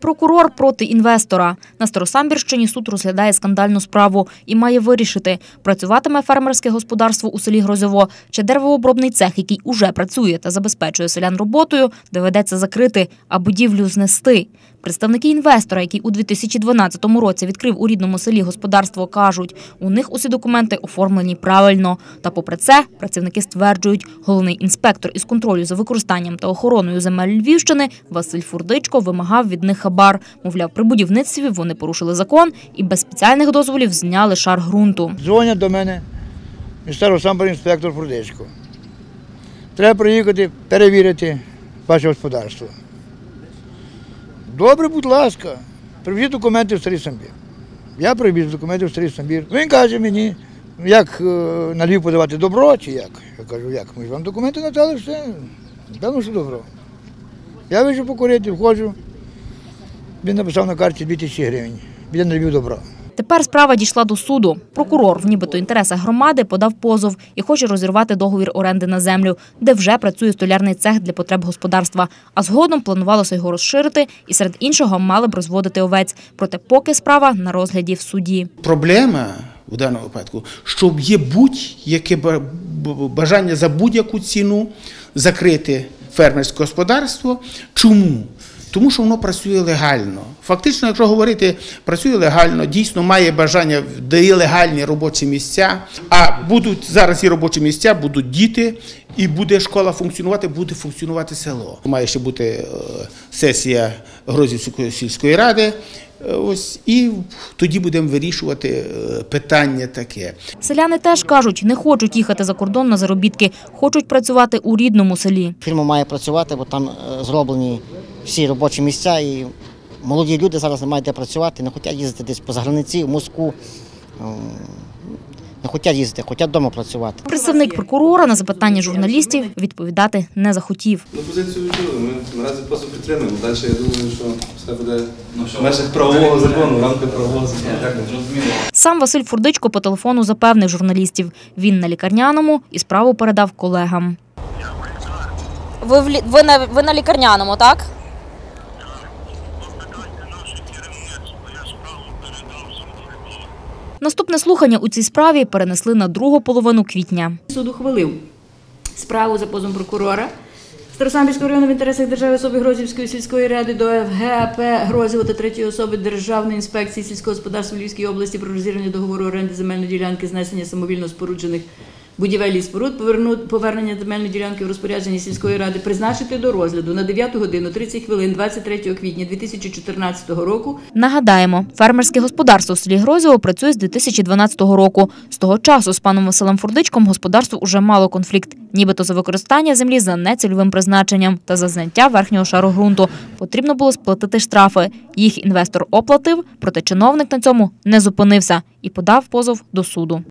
Прокурор проти інвестора. На Старосамбірщині суд розглядає скандальну справу і має вирішити, працюватиме фермерське господарство у селі Грозово чи деревообробний цех, який уже працює та забезпечує селян роботою, доведеться закрити, а будівлю знести. Представники інвестора, який у 2012 році відкрив у рідному селі господарство, кажуть, у них усі документи оформлені правильно. Та попри це, працівники стверджують, головний інспектор із контролю за використанням та охороною земель Львівщини Василь Фурдичко вимагав від них хабар. Мовляв, при будівництві вони порушили закон і без спеціальних дозволів зняли шар ґрунту. Дзвонять до мене місцевий сам інспектор Фрудичко. Треба приїхати перевірити ваше господарство. Добре, будь ласка, привіз документи в старий самбір. Я привіз документи в старий самбір. Він каже мені, як е, на Львів подавати добро чи як. Я кажу, як? Ми ж вам документи надали, все. Певно, що добро. Я вийшов покурити, входжу. Він написав на карті 2000 гривень. Біля на Львів добро. Тепер справа дійшла до суду. Прокурор в нібито інтересах громади подав позов і хоче розірвати договір оренди на землю, де вже працює столярний цех для потреб господарства. А згодом планувалося його розширити і серед іншого мали б розводити овець. Проте поки справа на розгляді в суді. Проблема в даному випадку, що є будь-яке бажання за будь-яку ціну закрити фермерське господарство. Чому? Тому що воно працює легально. Фактично, якщо говорити, працює легально, дійсно має бажання, дає легальні робочі місця. А будуть зараз і робочі місця, будуть діти, і буде школа функціонувати, буде функціонувати село. Має ще бути е, сесія Грозівської сільської ради. Е, Ось і тоді будемо вирішувати е, питання таке. Селяни теж кажуть, не хочуть їхати за кордон на заробітки, хочуть працювати у рідному селі. Фірма має працювати, бо там е, зроблені всі робочі місця, і молоді люди зараз не мають де працювати, не хочуть їздити десь по заграниці, в Москву. Не хочуть їздити, хочуть вдома працювати. Представник прокурора на запитання журналістів відповідати не захотів. Ну, позицію ви чули. Ми наразі просто підтримуємо. Далі я думаю, що все буде в межах правового закону, в рамках правового закону. Сам Василь Фурдичко по телефону запевнив журналістів. Він на лікарняному і справу передав колегам. Ви, в, лі- ви, на, ви на лікарняному, так? Наступне слухання у цій справі перенесли на другу половину квітня. Суд ухвалив справу за позовом прокурора Старосамбільського району в інтересах держави особи Грозівської сільської ради до ФГП Грозіво та третьої особи Державної інспекції сільського господарства Львівської області про розірвання договору оренди земельної ділянки, знесення самовільно споруджених будівель і споруд, повернення земельної ділянки в розпорядження сільської ради призначити до розгляду на 9 годину 30 хвилин 23 квітня 2014 року Нагадаємо, фермерське господарство в селі Грозіво працює з 2012 року. З того часу з паном Василем Фурдичком господарство уже мало конфлікт, нібито за використання землі за нецільовим призначенням та за зняття верхнього шару ґрунту. Потрібно було сплатити штрафи. Їх інвестор оплатив, проте чиновник на цьому не зупинився і подав позов до суду.